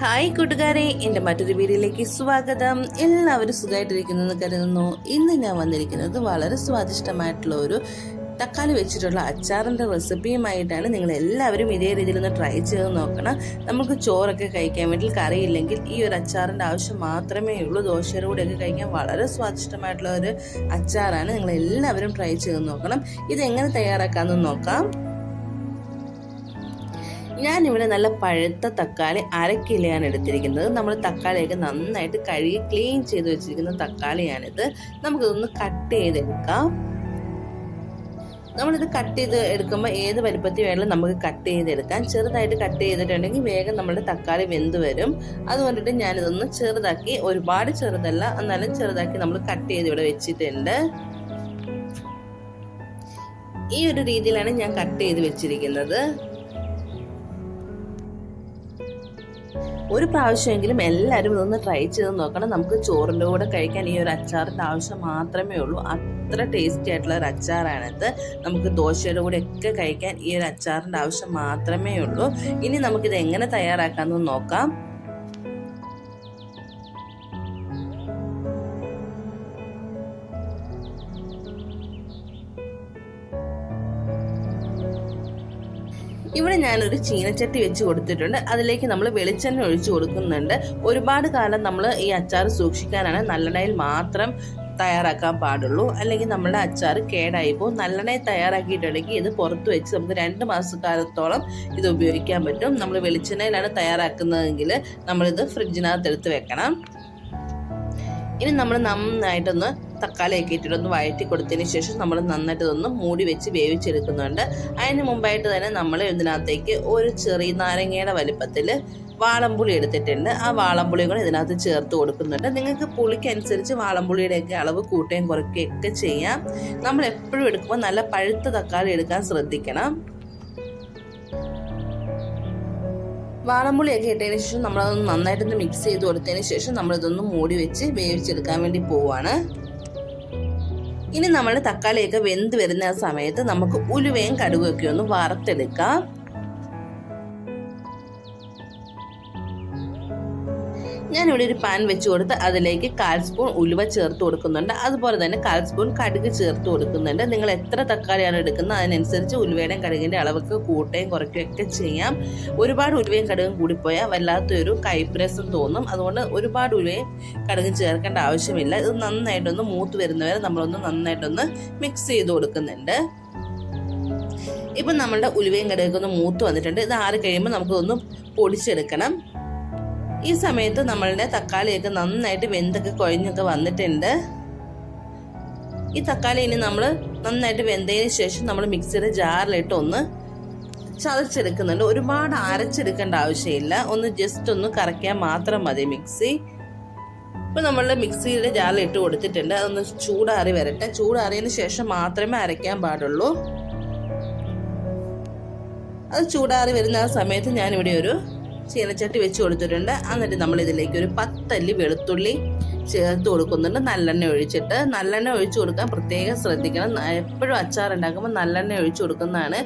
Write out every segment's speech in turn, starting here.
Hi കൂട്ടുകാരെ എന്റെ മറ്റൊരു വീഡിയോയിലേക്ക് സ്വാഗതം. എല്ലാവരും സുഖമായിട്ടിരിക്കുന്നു കരുതുന്നു. ഇന്ന് ഞാൻ വന്നിരിക്കുന്നത് വളരെ സ്വാദിഷ്ടമായിട്ടുള്ള ഒരു തക്കാളി വെച്ചിട്ടുള്ള അച്ചാറിന്റെ റെസിപ്പിയുമായിട്ടാണ്. നിങ്ങൾ എല്ലാവരും ഇതേ രീതിയിൽ ഒന്ന് ട്രൈ ചെയ്ത് നോക്കണം. നമുക്ക് ചോറൊക്കെ കഴിക്കാൻ വേണ്ടി കറിയില്ലെങ്കിൽ ഈ ഒരു അച്ചാറിന്റെ ആവശ്യം മാത്രമേ ഉള്ളൂ. ദോശയുടെ കൂടെയൊക്കെ കഴിക്കാൻ വളരെ സ്വാദിഷ്ടമായിട്ടുള്ള ഒരു അച്ചാറാണ്. നിങ്ങൾ എല്ലാവരും ട്രൈ ചെയ്ത് നോക്കണം. ഇതെങ്ങനെ തയ്യാറാക്കാമെന്ന് നോക്കാം. ഞാനിവിടെ നല്ല പഴുത്ത തക്കാളി അര കിലോയാണ് എടുത്തിരിക്കുന്നത്. നമ്മൾ തക്കാളിയൊക്കെ നന്നായിട്ട് കഴുകി ക്ലീൻ ചെയ്ത് വെച്ചിരിക്കുന്ന തക്കാളിയാണിത്. നമുക്കിതൊന്ന് കട്ട് ചെയ്തെടുക്കാം. നമ്മളിത് കട്ട് ചെയ്ത് എടുക്കുമ്പോൾ ഏത് വലുപ്പത്തിൽ വേണമെങ്കിലും നമുക്ക് കട്ട് ചെയ്തെടുക്കാം. ചെറുതായിട്ട് കട്ട് ചെയ്തിട്ടുണ്ടെങ്കിൽ വേഗം നമ്മുടെ തക്കാളി വെന്ത് വരും. അതുകൊണ്ടിട്ട് ഞാനിതൊന്ന് ചെറുതാക്കി ഒരുപാട് ചെറുതല്ല എന്നാലും ചെറുതാക്കി നമ്മൾ കട്ട് ചെയ്ത് ഇവിടെ വെച്ചിട്ടുണ്ട്. ഈ ഒരു രീതിയിലാണ് ഞാൻ കട്ട് ചെയ്ത് വെച്ചിരിക്കുന്നത്. ഒരു പ്രാവശ്യമെങ്കിലും എല്ലാവരും ഇതൊന്ന് ട്രൈ ചെയ്ത് നോക്കണം. നമുക്ക് ചോറിന്റെ കൂടെ കഴിക്കാൻ ഈ ഒരു അച്ചാറിന്റെ ആവശ്യം മാത്രമേ ഉള്ളൂ. അത്ര ടേസ്റ്റി ആയിട്ടുള്ള ഒരു അച്ചാറാണിത് നമുക്ക് ദോശയുടെ കൂടെ ഒക്കെ കഴിക്കാൻ ഈ ഒരു അച്ചാറിന്റെ ആവശ്യം മാത്രമേ ഉള്ളൂ. ഇനി നമുക്കിത് എങ്ങനെ തയ്യാറാക്കാമെന്ന് നോക്കാം. ഇവിടെ ഞാനൊരു ചീനച്ചട്ടി വെച്ച് കൊടുത്തിട്ടുണ്ട്. അതിലേക്ക് നമ്മൾ വെളിച്ചെണ്ണ ഒഴിച്ചു കൊടുക്കുന്നുണ്ട്. ഒരുപാട് കാലം നമ്മൾ ഈ അച്ചാർ സൂക്ഷിക്കാനാണ് നല്ലെണ്ണയിൽ മാത്രം തയ്യാറാക്കാൻ പാടുള്ളൂ. അല്ലെങ്കിൽ നമ്മുടെ അച്ചാർ കേടായി പോകും. നല്ലെണ്ണയിൽ തയ്യാറാക്കിയിട്ടുണ്ടെങ്കിൽ ഇത് പുറത്ത് വെച്ച് നമുക്ക് രണ്ട് മാസക്കാലത്തോളം ഇത് ഉപയോഗിക്കാൻ പറ്റും. നമ്മൾ വെളിച്ചെണ്ണയിലാണ് തയ്യാറാക്കുന്നതെങ്കിൽ നമ്മളിത് ഫ്രിഡ്ജിനകത്ത് എടുത്ത് വെക്കണം. ഇനി നമ്മൾ നന്നായിട്ടൊന്ന് തക്കാളിയൊക്കെ ഇട്ടിട്ടൊന്ന് വഴറ്റി കൊടുത്തതിന് ശേഷം നമ്മൾ നന്നായിട്ട് ഇതൊന്ന് മൂടി വെച്ച് വേവിച്ചെടുക്കുന്നുണ്ട്. അതിന് മുമ്പായിട്ട് തന്നെ നമ്മൾ ഇതിനകത്തേക്ക് ഒരു ചെറിയ നാരങ്ങയുടെ വലിപ്പത്തിൽ വാളംപുളി എടുത്തിട്ടുണ്ട്. ആ വാളംപുളി കൂടെ ഇതിനകത്ത് ചേർത്ത് കൊടുക്കുന്നുണ്ട്. നിങ്ങൾക്ക് പുളിക്കനുസരിച്ച് വാളംപുളിയുടെയൊക്കെ അളവ് കൂട്ടുകയും കുറയ്ക്കുകയൊക്കെ ചെയ്യാം. നമ്മൾ എപ്പോഴും എടുക്കുമ്പോൾ നല്ല പഴുത്ത തക്കാളി എടുക്കാൻ ശ്രദ്ധിക്കണം. വാളമ്പുളിയൊക്കെ ഇട്ടതിന് ശേഷം നമ്മളതൊന്ന് നന്നായിട്ടൊന്ന് മിക്സ് ചെയ്ത് കൊടുത്തതിന് ശേഷം നമ്മളിതൊന്ന് മൂടി വെച്ച് വേവിച്ചെടുക്കാൻ വേണ്ടി പോവാണ്. ഇനി നമ്മൾ തക്കാളിയൊക്കെ വെന്ത് വരുന്ന സമയത്ത് നമുക്ക് ഉലുവയും കടുകൊക്കെ ഒന്ന് വറുത്തെടുക്കാം. ഞാനിവിടെ ഒരു പാൻ വെച്ച് കൊടുത്ത് അതിലേക്ക് കാൽ സ്പൂൺ ഉലുവ ചേർത്ത് കൊടുക്കുന്നുണ്ട്. അതുപോലെ തന്നെ കാൽ സ്പൂൺ കടുക് ചേർത്ത് കൊടുക്കുന്നുണ്ട്. നിങ്ങൾ എത്ര തക്കാളിയാണ് എടുക്കുന്നത് അതിനനുസരിച്ച് ഉലുവയുടെയും കടുകിന്റെ അളവൊക്കെ കൂട്ടുകയും കുറയ്ക്കുകയും ഒക്കെ ചെയ്യാം. ഒരുപാട് ഉലുവയും കടുകും കൂടിപ്പോയാൽ വല്ലാത്തൊരു കൈപ്രസം തോന്നും. അതുകൊണ്ട് ഒരുപാട് ഉലുവയും കടുകും ചേർക്കേണ്ട ആവശ്യമില്ല. ഇത് നന്നായിട്ടൊന്ന് മൂത്ത് വരുന്നവരെ നമ്മളൊന്ന് നന്നായിട്ടൊന്ന് മിക്സ് ചെയ്ത് കൊടുക്കുന്നുണ്ട്. ഇപ്പം നമ്മളുടെ ഉലുവയും കടുകൊക്കെ ഒന്ന് മൂത്ത് വന്നിട്ടുണ്ട്. ഇത് ആറി കഴിയുമ്പോൾ നമുക്കൊന്ന് പൊടിച്ചെടുക്കണം. ഈ സമയത്ത് നമ്മളുടെ തക്കാളിയൊക്കെ നന്നായിട്ട് വെന്തൊക്കെ കുഴഞ്ഞൊക്കെ വന്നിട്ടുണ്ട്. ഈ തക്കാളി ഇനി നമ്മൾ നന്നായിട്ട് വെന്തതിന് ശേഷം നമ്മൾ മിക്സിയുടെ ജാറിലിട്ട് ഒന്ന് ചതച്ചെടുക്കുന്നുണ്ട്. ഒരുപാട് അരച്ചെടുക്കേണ്ട ആവശ്യമില്ല. ഒന്ന് ജസ്റ്റ് ഒന്ന് കറക്കിയാൽ മാത്രം മതി മിക്സി. ഇപ്പം നമ്മളുടെ മിക്സിയുടെ ജാറിൽ ഇട്ട് കൊടുത്തിട്ടുണ്ട്. അതൊന്ന് ചൂടാറി വരട്ടെ. ചൂടാറിയതിന് ശേഷം മാത്രമേ അരയ്ക്കാൻ പാടുള്ളൂ. അത് ചൂടാറി വരുന്ന ആ സമയത്ത് ഞാനിവിടെ ഒരു ചീനച്ചട്ടി വെച്ച് കൊടുത്തിട്ടുണ്ട്. എന്നിട്ട് നമ്മൾ ഇതിലേക്ക് ഒരു പത്തല്ലി വെളുത്തുള്ളി ചേർത്ത് കൊടുക്കുന്നുണ്ട്. നല്ലെണ്ണ ഒഴിച്ചിട്ട് നല്ലെണ്ണ ഒഴിച്ചു കൊടുക്കാൻ പ്രത്യേകം ശ്രദ്ധിക്കണം. എപ്പോഴും അച്ചാർ ഉണ്ടാക്കുമ്പോൾ നല്ലെണ്ണ ഒഴിച്ചു കൊടുക്കുന്നതാണ്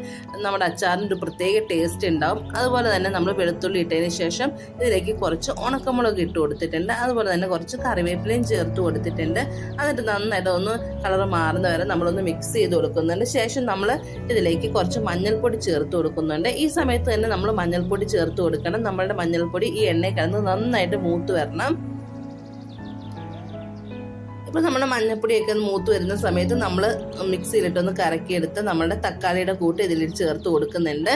നമ്മുടെ അച്ചാറിന് ഒരു പ്രത്യേക ടേസ്റ്റ് ഉണ്ടാവും. അതുപോലെ തന്നെ നമ്മൾ വെളുത്തുള്ളി ഇട്ടതിന് ശേഷം ഇതിലേക്ക് കുറച്ച് ഉണക്കമുളക് ഇട്ട് കൊടുത്തിട്ടുണ്ട്. അതുപോലെ തന്നെ കുറച്ച് കറിവേപ്പിലയും ചേർത്ത് കൊടുത്തിട്ടുണ്ട്. എന്നിട്ട് നന്നായിട്ട് ഒന്ന് കളർ മാറുന്ന വരെ നമ്മളൊന്ന് മിക്സ് ചെയ്ത് കൊടുക്കുന്നുണ്ട്. ശേഷം നമ്മൾ ഇതിലേക്ക് കുറച്ച് മഞ്ഞൾപ്പൊടി ചേർത്ത് കൊടുക്കുന്നുണ്ട്. ഈ സമയത്ത് തന്നെ നമ്മൾ മഞ്ഞൾപ്പൊടി ചേർത്ത് കൊടുക്കണം. നമ്മളുടെ മഞ്ഞൾപ്പൊടി ഈ എണ്ണയിൽ കിടന്ന് നന്നായിട്ട് മൂത്ത് വരണം. ഇപ്പോൾ നമ്മുടെ മഞ്ഞപ്പൊടിയൊക്കെ മൂത്ത് വരുന്ന സമയത്ത് നമ്മൾ മിക്സിയിലിട്ടൊന്ന് കറക്കിയെടുത്ത് നമ്മുടെ തക്കാളിയുടെ കൂട്ട് ഇതിൽ ചേർത്ത് കൊടുക്കുന്നുണ്ട്.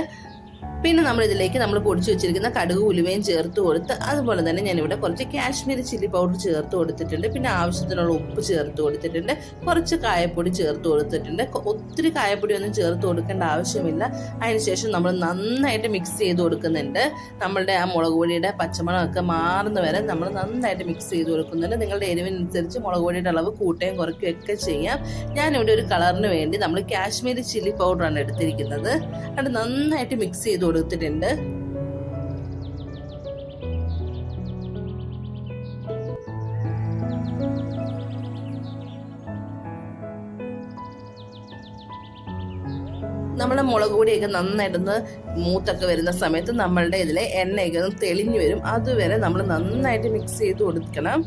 പിന്നെ നമ്മൾ ഇതിലേക്ക് നമ്മൾ പൊടിച്ചു വെച്ചിരിക്കുന്ന കടുക് ഉലുവയും ചേർത്ത് കൊടുത്ത് അതുപോലെ തന്നെ ഞാനിവിടെ കുറച്ച് കാശ്മീരി ചില്ലി പൗഡർ ചേർത്ത് കൊടുത്തിട്ടുണ്ട്. പിന്നെ ആവശ്യത്തിനുള്ള ഉപ്പ് ചേർത്ത് കൊടുത്തിട്ടുണ്ട്. കുറച്ച് കായപ്പൊടി ചേർത്ത് കൊടുത്തിട്ടുണ്ട്. ഒത്തിരി കായപ്പൊടി ഒന്നും ചേർത്ത് കൊടുക്കേണ്ട ആവശ്യമില്ല. അതിനുശേഷം നമ്മൾ നന്നായിട്ട് മിക്സ് ചെയ്ത് കൊടുക്കുന്നുണ്ട്. നമ്മളുടെ ആ മുളക് പൊടിയുടെ പച്ചമുളകൊക്കെ മാറുന്ന വരെ നമ്മൾ നന്നായിട്ട് മിക്സ് ചെയ്ത് കൊടുക്കുന്നുണ്ട്. നിങ്ങളുടെ എരിവിനനുസരിച്ച് മുളക് പൊടിയുടെ അളവ് കൂട്ടുകയും കുറയ്ക്കുകയും ഒക്കെ ചെയ്യാം. ഞാനിവിടെ ഒരു കളറിന് വേണ്ടി നമ്മൾ കാശ്മീരി ചില്ലി പൗഡറാണ് എടുത്തിരിക്കുന്നത്. അത് നന്നായിട്ട് മിക്സ് ചെയ്ത് കൊടുത്തിട്ടുണ്ട്. നമ്മുടെ മുളക് പൊടിയൊക്കെ നന്നായിട്ടൊന്ന് മൂത്തൊക്കെ വരുന്ന സമയത്ത് നമ്മളുടെ ഇതിലെ എണ്ണയൊക്കെ ഒന്ന് തെളിഞ്ഞു വരും. അതുവരെ നമ്മൾ നന്നായിട്ട് മിക്സ് ചെയ്ത് കൊടുക്കണം.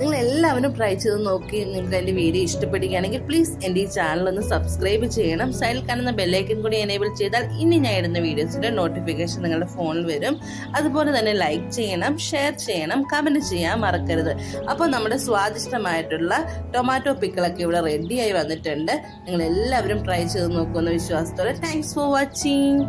നിങ്ങൾ എല്ലാവരും ട്രൈ ചെയ്ത് നോക്കി നിങ്ങൾക്ക് എന്റെ വീഡിയോ ഇഷ്ടപ്പെടുകയാണെങ്കിൽ പ്ലീസ് എന്റെ ഈ ചാനൽ ഒന്ന് സബ്സ്ക്രൈബ് ചെയ്യണം. സൈഡിൽ കാണുന്ന ബെല്ലൈക്കൻ കൂടി എനേബിൾ ചെയ്താൽ ഇനി ഞാൻ ഇടുന്ന വീഡിയോസിന്റെ നോട്ടിഫിക്കേഷൻ നിങ്ങളുടെ ഫോണിൽ വരും. അതുപോലെ തന്നെ ലൈക്ക് ചെയ്യണം ഷെയർ ചെയ്യണം കമന്റ് ചെയ്യാൻ മറക്കരുത്. അപ്പോൾ നമ്മുടെ സ്വാദിഷ്ടമായിട്ടുള്ള ടൊമാറ്റോ പിക്കിളൊക്കെ ഇവിടെ റെഡിയായി വന്നിട്ടുണ്ട്. നിങ്ങൾ എല്ലാവരും ട്രൈ ചെയ്ത് നോക്കുമെന്ന് വിശ്വാസത്തോടെ. Thanks for watching